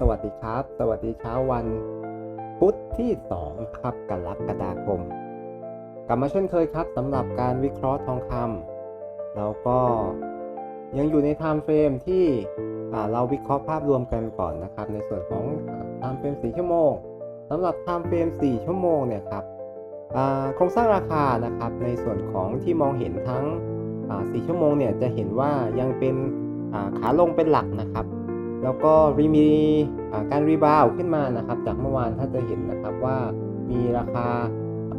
สวัสดีครับ สวัสดีเช้าวัน พุธที่ 2 ครับกรกฎาคม กลับมาเช่นเคยครับสำหรับการวิเคราะห์ทองคำแล้วก็ยังอยู่ในไทม์เฟรมที่เราวิเคราะห์ภาพรวมกันก่อนนะครับ ในส่วนของไทม์เฟรม4ชั่วโมงสำหรับไทม์เฟรม4ชั่วโมงเนี่ยครับโครงสร้างราคานะครับในส่วนของที่มองเห็นทั้งอ่า4ชั่วโมงเนี่ยจะเห็นว่ายังเป็นขาลงเป็นหลักนะครับ แล้วก็รีมีการรีบาวขึ้นมานะครับจากเมื่อวานถ้าจะเห็นนะครับว่ามีราคา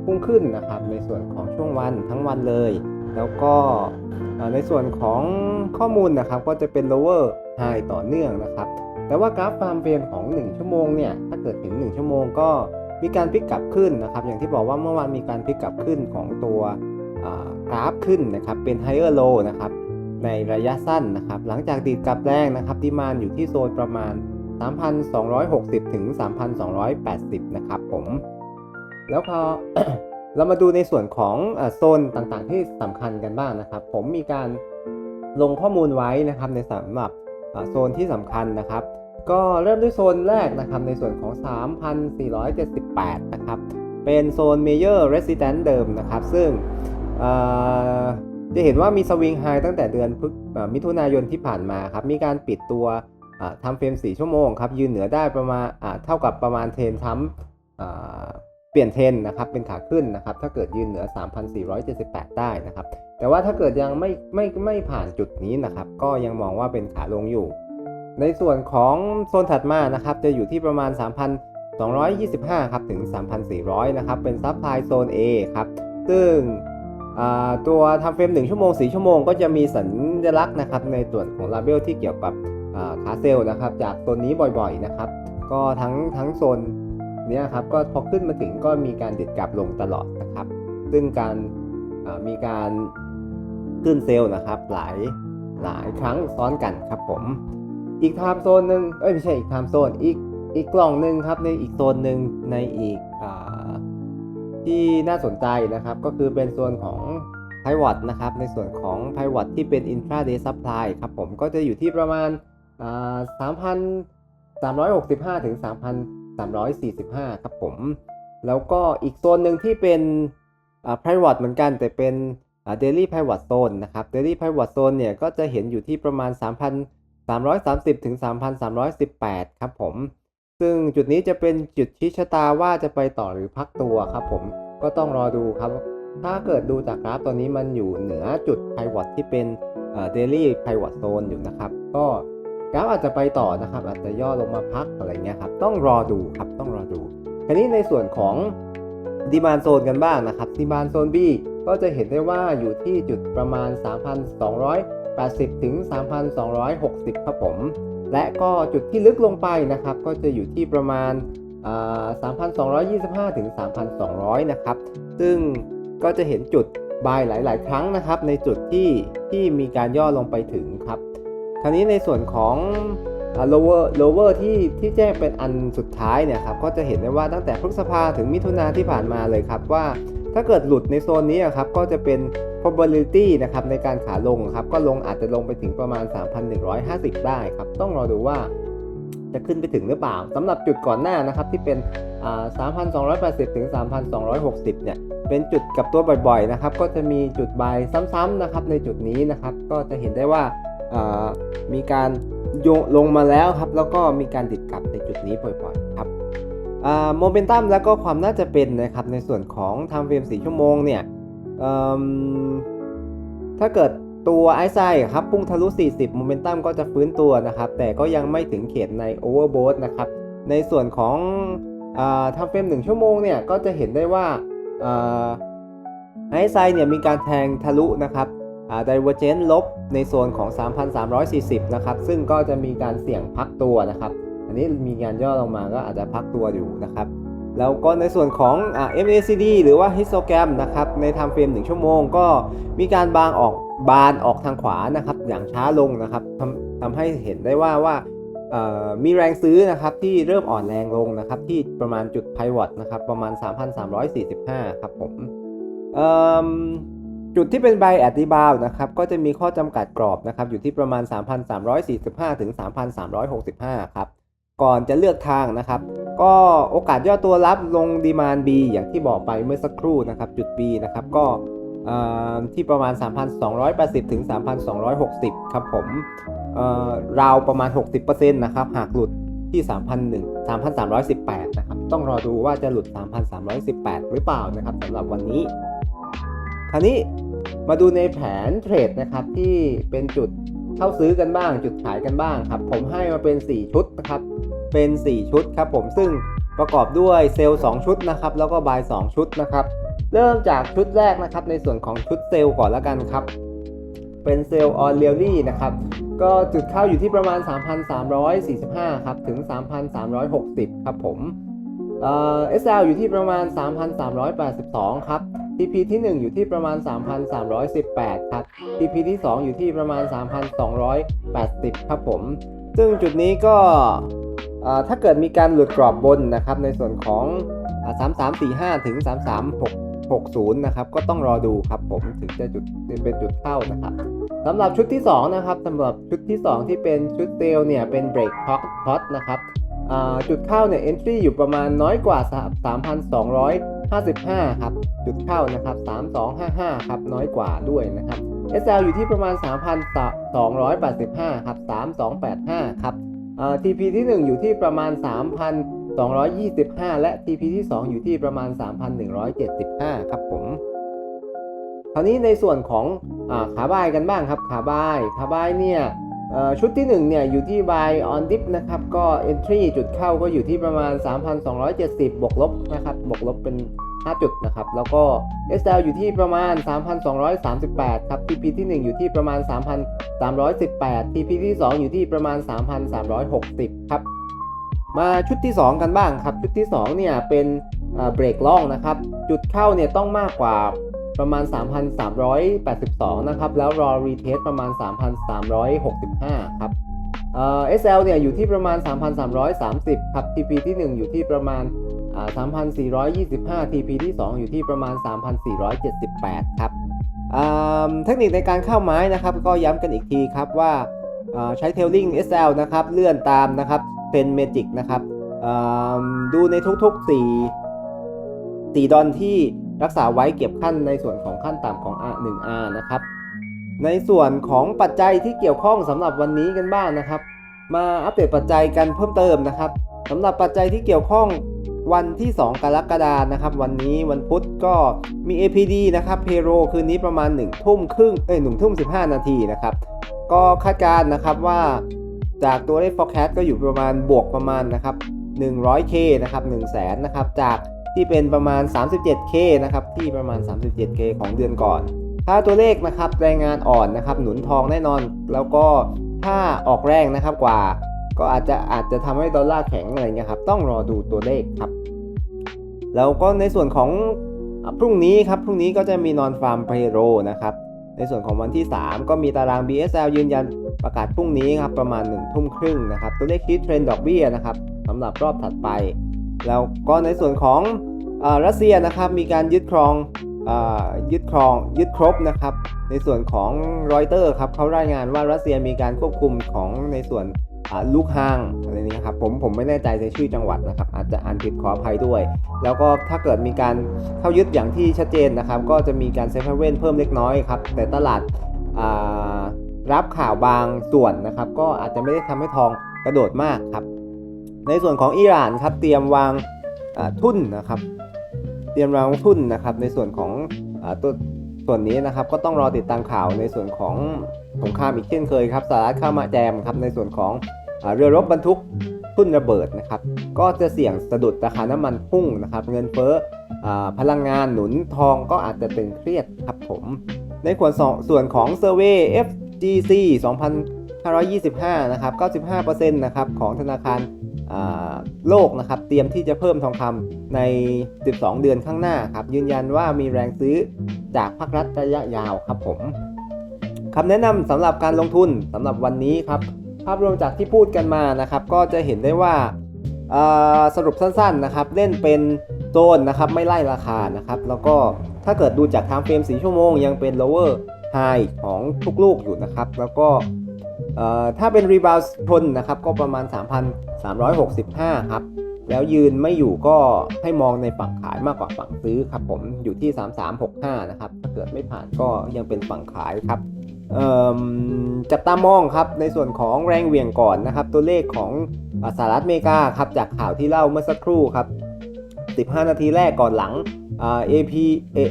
พุ่งขึ้นนะครับในส่วนของช่วงวันทั้งวันเลย แล้วก็ในส่วนของข้อมูลนะครับก็จะเป็น lower high ต่อเนื่องนะครับ แต่ว่ากราฟฟาร์มเฟรมของ 1 ชั่วโมงเนี่ยถ้าเกิดเห็น1ชั่วโมงก็มีการพลิกกลับขึ้นนะครับ อย่างที่บอกว่าเมื่อวานมีการพลิกกลับขึ้นของตัวกราฟขึ้นนะครับเป็น higher low นะครับ ในระยะสั้นนะครับ หลังจากดีดกลับแรงนะครับดีมานอยู่ที่โซนประมาณ 3,260 ถึง 3,280 นะครับผม แล้วพอเรามาดูในส่วนของโซนต่างๆ ที่สำคัญกันบ้างนะครับ ผมมีการลงข้อมูลไว้นะครับในสำหรับโซนที่สำคัญนะครับ ก็เริ่มด้วยโซนแรกนะครับในส่วนของ 3,478 นะครับ เป็นโซน Major Resistance เดิมนะครับ ซึ่ง จะเห็นว่ามีสวิงไฮตั้งแต่เดือนอมิถุนายนที่ผ่านมาครับ มีการปิดตัวทำเฟรม 4 ชั่วโมงครับ ยืนเหนือได้ประมาณเท่ากับประมาณเทนทัมเปลี่ยนเทนนะครับเป็นขาขึ้นนะครับ ถ้าเกิดยืนเหนือ 3,478 ได้นะครับ แต่ว่าถ้าเกิดยังไม่ไม่ไม่ผ่านจุดนี้นะครับ ก็ยังมองว่าเป็นขาลงอยู่ ในส่วนของโซนถัดมานะครับ จะอยู่ที่ประมาณ 3,225 ครับ ถึง 3,400 นะครับ เป็นซับไพลายโซน A ครับ ซึ่ง ตัวทำเฟรม 1 ชั่วโมง 4 ชั่วโมงก็จะมีสัญลักษณ์นะครับในส่วนของลาเบลที่เกี่ยวกับอ่าขาเซลนะครับจากโซนนี้บ่อยๆนะครับก็ทั้งทั้งโซนเนี้ยครับก็พอขึ้นมาถึงก็มีการดิดกลับลงตลอดนะครับ ซึ่งการมีการขึ้นเซลล์นะครับหลายหลายครั้งซ้อนกันครับผม อีกไทม์โซนหนึ่งเอ้ยไม่ใช่อีกไทม์โซนอีกอีกกล่องหนึ่งครับในอีกโซนหนึ่งในอีกอา ที่น่าสนใจนะครับ ก็คือเป็นโซนของ p i v o t นะครับ ในส่วนของ p i v o t ที่เป็น intraday supply ครับผมก็จะอยู่ที่ประมาณอ่า3,365ถึง3,345ครับผม แล้วก็อีกโซนหนึ่งที่เป็นอ่า private เหมือนกันแต่เป็น daily private zone นะครับ daily private zone เนี่ยก็จะเห็นอยู่ที่ประมาณ 3,330ถึง3,318 ครับผม ซึ่งจุดนี้จะเป็นจุดชี้ชะตาว่าจะไปต่อหรือพักตัวครับผมก็ต้องรอดูครับ ถ้าเกิดดูจากกราฟตัวนี้มันอยู่เหนือจุด pivot ที่เป็นเอ่อ daily pivot zone อยู่นะครับ ก็กราฟอาจจะไปต่อนะครับ อาจจะย่อลงมาพักอะไรเงี้ยครับ ต้องรอดูครับต้องรอดูทีนี้ในส่วนของดีมานโซนกันบ้างนะครับดีมานโซน B ก็จะเห็นได้ว่าอยู่ที่จุดประมาณ 3,280 ถึง 3,260 ครับผม และก็จุดที่ลึกลงไปนะครับ ก็จะอยู่ที่ประมาณ 3,225 ถึง 3,200 นะครับ ซึ่งก็จะเห็นจุดบายหลาย ๆ ครั้งนะครับ ในจุดที่ที่มีการย่อลงไปถึงครับ คราวนี้ในส่วนของ lower lower ที่ที่แจ้งเป็นอันสุดท้ายเนี่ยครับ ก็จะเห็นได้ว่าตั้งแต่พฤษภาถึงมิถุนาที่ผ่านมาเลยครับว่า ถ้าเกิดหลุดในโซนนี้ครับก็จะเป็น probability นะครับในการขาลงครับก็ลงอาจจะลงไปถึงประมาณ 3,150 ได้ครับต้องรอดูว่าจะขึ้นไปถึงหรือเปล่าสำหรับจุดก่อนหน้านะครับที่เป็น 3,280 ถึง 3,260 เนี่ยเป็นจุดกับตัวบ่อยๆนะครับก็จะมีจุดบายซ้ำๆนะครับในจุดนี้นะครับก็จะเห็นได้ว่ามีการโยงลงมาแล้วครับแล้วก็มีการติดกลับในจุดนี้บ่อยๆครับ โมเมนตัมแล้วก็ความน่าจะเป็นนะครับในส่วนของทำเฟรม4ชั่วโมงเนี่ยถ้าเกิดตัวไอซ์ไซครับพุ่งทะลุ 40 โมเมนตัมก็จะฟื้นตัวนะครับ แต่ก็ยังไม่ถึงเขตในโอเวอร์โบทนะครับ ในส่วนของทำเฟรม 1 ชั่วโมงเนี่ยก็จะเห็นได้ว่าไอซ์ไซเนี่ยมีการแทงทะลุนะครับไดเวอร์เจนลบในโซนของ 3,340 นะครับ ซึ่งก็จะมีการเสี่ยงพักตัวนะครับ อันนี้มีงานย่อลงมาก็อาจจะพักตัวอยู่นะครับแล้วก็ในส่วนของอ MACD หรือว่า histogram นะครับในไทม์เฟรม1ชั่วโมงก็มีการบางออกบานออกทางขวานะครับอย่างช้าลงนะครับทำทำให้เห็นได้ว่าว่ามีแรงซื้อนะครับที่เริ่มอ่อนแรงลงนะครับที่ประมาณจุด pivot นะครับประมาณ 3,345 ครับผมเอิ่มจุดที่เป็น buy at rebound นะครับก็จะมีข้อจำกัดกรอบนะครับอยู่ที่ประมาณ 3,345 ถึง 3,365 ครับ ก่อนจะเลือกทางนะครับ ก็โอกาสย่อตัวรับลงดีมาน B อย่างที่บอกไปเมื่อสักครู่นะครับ จุด B นะครับก็ที่ประมาณ 3,280 ถึง 3,260 ครับผมเราวประมาณ 60%นะครับ หากหลุดที่ 3,001 3,318 นะครับ ต้องรอดูว่าจะหลุด 3,318 หรือเปล่านะครับสำหรับวันนี้ คราวนี้มาดูในแผนเทรดนะครับที่เป็นจุดเข้าซื้อกันบ้าง จุดขายกันบ้างครับ ผมให้มาเป็น 4 ชุดนะครับ เป็น 4 ชุดครับผมซึ่งประกอบด้วยเซลล์2ชุดนะครับแล้วก็บาย2ชุดนะครับเริ่มจากชุดแรกนะครับในส่วนของชุดเซลล์ก่อนล้วกันครับ เป็นเซลล์ออนเรียลี่นะครับก็จุดเข้าอยู่ที่ประมาณ 3,345 ครับ ถึง 3,360 ครับผมเอ่อ SL อยู่ที่ประมาณ 3,382 ครับ TP ที่ 1 อยู่ที่ประมาณ 3,318 ครับ TP ที่ 2 อยู่ที่ประมาณ 3,280 ครับผม ซึ่งจุดนี้ก็ ถ้าเกิดมีการหลุดกรอบบนนะครับในส่วนของอ่า3345 ถึง 33660 นะครับก็ต้องรอดูครับผมถึงจะจุดเป็นจุดเข้านะครับสำหรับชุดที่ 2 นะครับสำหรับชุดที่ 2 ที่เป็นชุดเซลเนี่ยเป็นเบรกท็อตท็อตนะครับจุดเข้าเนี่ย entry อยู่ประมาณน้อยกว่า 3,255 ครับ จุดเข้านะครับ 3255 ครับ น้อยกว่าด้วยนะครับ SL อยู่ที่ประมาณ 3,285 ครับ 3285 ครับเอ่อ TP ที่ 1 อยู่ที่ประมาณ 3,225 และ TP ที่ 2 อยู่ที่ประมาณ 3,175 ครับผมคราวนี้ในส่วนของอาขาบายกันบ้างครับขาบายขาบายเนี่ยชุดที่1เนี่ยอยู่ที่ buy on dip นะครับก็ entry จุดเข้าก็อยู่ที่ประมาณ 3,270 บวกลบนะครับบวกลบเป็น 5 จุดนะครับ แล้วก็ SL อยู่ที่ประมาณ 3,238 ครับ TP ที่ 1 อยู่ที่ประมาณ 3,318 TP ที่ 2 อยู่ที่ประมาณ 3,360 ครับ มาชุดที่ 2 กันบ้างครับ ชุดที่ 2 เนี่ยเป็นเบรกล่องนะครับ จุดเข้าเนี่ยต้องมากกว่าประมาณ 3,382 นะครับ แล้วรอรีเทสประมาณ 3,365 ครับเอ่อ SL เนี่ยอยู่ที่ประมาณ 3,330 ครับ TP ที่ 1 อยู่ที่ประมาณ 3,425 TP ที่ 2 อยู่ที่ประมาณ 3,478 ครับเทคนิคในการเข้าไม้นะครับ ก็ย้ำกันอีกทีครับว่าใช้เทลลิง SL นะครับ เลื่อนตามนะครับเป็นเมจิกนะครับดูในทุกๆ 4 4 ดอนที่รักษาไว้เก็บขั้นในส่วนของขั้นต่ำของ R1R นะครับ ในส่วนของปัจจัยที่เกี่ยวข้องสำหรับวันนี้กันบ้างนะครับ มาอัปเดตปัจจัยกันเพิ่มเติมนะครับสำหรับปัจจัยที่เกี่ยวข้อง วันที่ 2 กรกฎานะครับ วันนี้วันพุธก็มี APD นะครับเพโรคืนนี้ประมาณ1ทุ่มครึ่งเอ้ย1ทุ่ม15นาทีนะครับ ก็คาดการณ์นะครับว่าจากตัวเลข forecast ก็อยู่ประมาณบวกประมาณนะครับ 100k นะครับ1 0 0 0 0แสนนะครับจากที่เป็นประมาณ 37k นะครับที่ประมาณ 37k ของเดือนก่อน ถ้าตัวเลขนะครับแรายงานอ่อนนะครับหนุนทองแน่นอน แล้วก็ถ้าออกแรงนะครับกว่า ก็อาจจะอาจจะทำให้ดอลลาร์แข็งอะไรเงี้ยครับ ต้องรอดูตัวเลขครับ แล้วก็ในส่วนของพรุ่งนี้ครับ พรุ่งนี้ก็จะมีนอนฟาร์มเพโรนะครับ ในส่วนของวันที่ 3 ก็มีตาราง BSL ยืนยันประกาศพรุ่งนี้ครับ ประมาณ1ทุ่มครึ่งนะครับ ตัวเลขคิดเทรนดอกเบี้ยนะครับสำหรับรอบถัดไป แล้วก็ในส่วนของอารัสเซียนะครับมีการยึดครองอายึดครองยึดครบนะครับ ในส่วนของรอยเตอร์ครับเขารายงานว่ารัสเซียมีการควบคุมของในส่วน ลูกห้างอะไรนี้ครับผมผมไม่แน่ใจในชื่อจังหวัดนะครับอาจจะอ่านผิดขออภัยด้วย แล้วก็ถ้าเกิดมีการเข้ายึดอย่างที่ชัดเจนนะครับก็จะมีการเซฟเว่นเพิ่มเล็กน้อยครับแต่ตลาดรับข่าวบางส่วนนะครับก็อาจจะไม่ได้ทำให้ทองกระโดดมากครับในส่วนของอิหร่านครับเตรียมวางทุนนะครับ เตรียมวางทุนนะครับในส่วนของอตัวส่วนนี้นะครับก็ต้องรอติดตามข่าวในส่วนของ สงครามอีกเช่นเคยครับสหรัฐเข้ามาแจมครับในส่วนของอเรือรบบรรทุกทุ่นระเบิดนะครับ ก็จะเสี่ยงสะดุดราคาน้ำมันพุ่งนะครับ เงินเฟ้อพลังงานหนุนทองก็อาจจะเป็นเครียดครับผม ในส่วนสองส่วนของเซอร์เวย FGC 2525 นะครับ 95%นะครับของธนาคารโลกนะครับ เตรียมที่จะเพิ่มทองคำใน 12 เดือนข้างหน้าครับ ยืนยันว่ามีแรงซื้อจากภาครัฐระยะยาวครับผม คำแนะนำสำหรับการลงทุนสำหรับวันนี้ครับ ภาพรวมจากที่พูดกันมานะครับ ก็จะเห็นได้ว่าสรุปสั้นๆนะครับ เล่นเป็นโซนนะครับไม่ไล่ราคานะครับ แล้วก็ถ้าเกิดดูจาก time frame 4ชั่วโมง ยังเป็น lower high ของทุกลูกอยู่นะครับ แล้วก็ถ้าเป็นรีบาวด์ทนนะครับก็ประมาณ 3,365 ครับ แล้วยืนไม่อยู่ก็ให้มองในฝั่งขายมากกว่าฝั่งซื้อครับผมอยู่ที่ 3365 นะครับ ถ้าเกิดไม่ผ่านก็ยังเป็นฝั่งขายครับ จับตามองครับในส่วนของแรงเหวี่ยงก่อนนะครับ ตัวเลขของอ่าสหรัฐอเมริกาครับจากข่าวที่เล่าเมื่อสักครู่ครับ 15 นาทีแรกก่อนหลังอ AP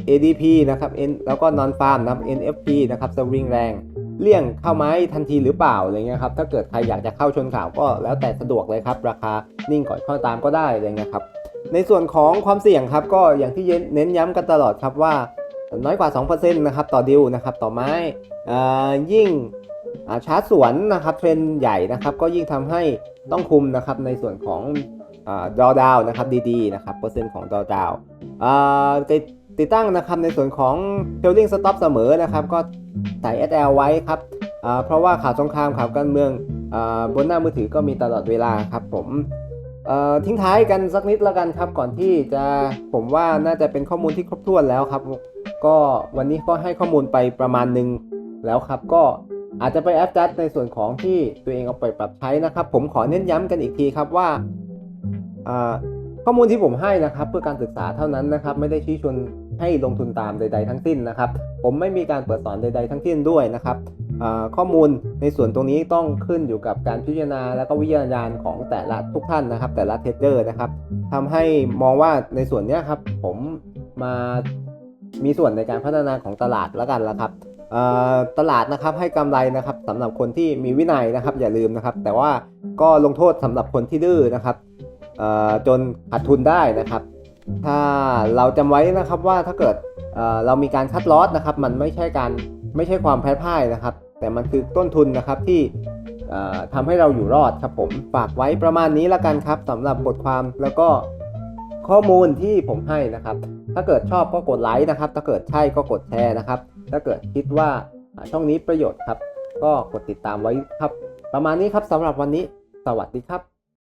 ADP นะครับ N แล้วก็ non farm นะครับ NFP นะครับสวิงแรงเลี่ยงเข้าไม้ทันทีหรือเปล่าอะไรเงี้ยครับถ้าเกิดใครอยากจะเข้าชนข่าวก็แล้วแต่สะดวกเลยครับ ราคานิ่งก่อนเข้าตามก็ได้อะไรเงี้ยครับในส่วนของความเสี่ยงครับก็อย่างที่เน้นย้ำกันตลอดครับว่า น้อยกว่า 2%นะครับต่อดิวนะครับต่อไม้ยิ่งชาร์จสวนนะครับเทรนใหญ่นะครับก็ยิ่งทำให้ต้องคุมนะครับในส่วนของดอดาวนะครับดีๆนะครับเปอร์เซ็นต์ของดอดาวติดตั้งนะครับในส่วนของ trailing stop เสมอนะครับก็ใส่ SL ไว้ครับเพราะว่าข่าวสงครามข่าวการเมืองอบนหน้ามือถือก็มีตลอดเวลาครับผมทิ้งท้ายกันสักนิดแล้วกันครับก่อนที่จะผมว่าน่าจะเป็นข้อมูลที่ครบถ้วนแล้วครับ ก็วันนี้ก็ให้ข้อมูลไปประมาณหนึ่งแล้วครับ ก็อาจจะไปแอปจัดในส่วนของที่ตัวเองเอาไปปรับใช้นะครับ ผมขอเน้นย้ำกันอีกทีครับว่าข้อมูลที่ผมให้นะครับ เพื่อการศึกษาเท่านั้นนะครับ ไม่ได้ชี้ชวนให้ลงทุนตามใด ๆ ทั้งสิ้นนะครับ ผมไม่มีการเปิดสอนใด ๆ ทั้งสิ้นด้วยนะครับข้อมูลในส่วนตรงนี้ต้องขึ้นอยู่กับการพิจารณาและก็วิจารณญาณของแต่ละทุกท่านนะครับ แต่ละเทรดเดอร์นะครับทำให้มองว่าในส่วนเนี้ยครับผมมา มีส่วนในการพัฒนาของตลาดแล้วกันละครับตลาดนะครับให้กำไรนะครับสำหรับคนที่มีวินัยนะครับ อย่าลืมนะครับ แต่ว่าก็ลงโทษสำหรับคนที่ดื้อนะครับจนขาดทุนได้นะครับ ถ้าเราจำไว้นะครับว่าถ้าเกิดเเรามีการคัดลอสนะครับ มันไม่ใช่การไม่ใช่ความแพ้พ่ายนะครับ แต่มันคือต้นทุนนะครับที่เอ่อทำให้เราอยู่รอดครับผมฝากไว้ประมาณนี้ละกันครับสำหรับบทความแล้วก็ ข้อมูลที่ผมให้นะครับ ถ้าเกิดชอบก็กดไลค์นะครับ ถ้าเกิดใช่ก็กดแชร์นะครับ ถ้าเกิดคิดว่าช่องนี้ประโยชน์ครับ ก็กดติดตามไว้ครับ ประมาณนี้ครับสำหรับวันนี้ สวัสดีครับ